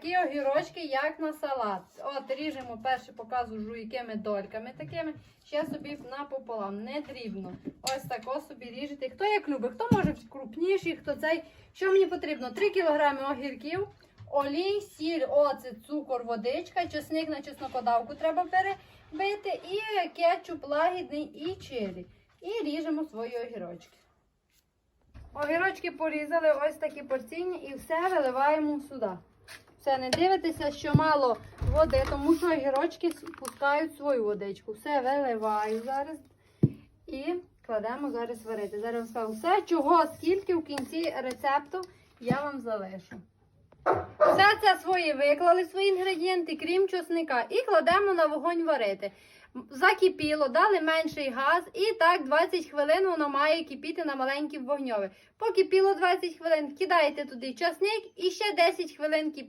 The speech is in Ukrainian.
такі огірочки, як на салат. От ріжемо перше, показую жуйкими дольками такими. Ще собі напополам, не дрібно. Ось тако собі ріжете. Хто як любить, хто може крупніший, хто цей. Що мені потрібно? 3 кг огірків, олій, сіль, оцет, цукор, водичка, чесник на чеснокодавку треба перебити, і кетчуп лагідний і чилі. І ріжемо свої огірочки. Огірочки порізали ось такі порційні і все виливаємо сюди. Все, не дивитеся, що мало води, тому що огірочки пускають свою водичку. Все виливаю зараз і кладемо зараз варити. Зараз все, чого, скільки в кінці рецепту я вам залишу. Все це свої виклали свої інгредієнти, крім чесника, і кладемо на вогонь варити. Закипіло, дали менший газ, і так 20 хвилин воно має кипіти на маленькій вогньові. Покипіло 20 хвилин, кидаєте туди часник і ще 10 хвилин кипить.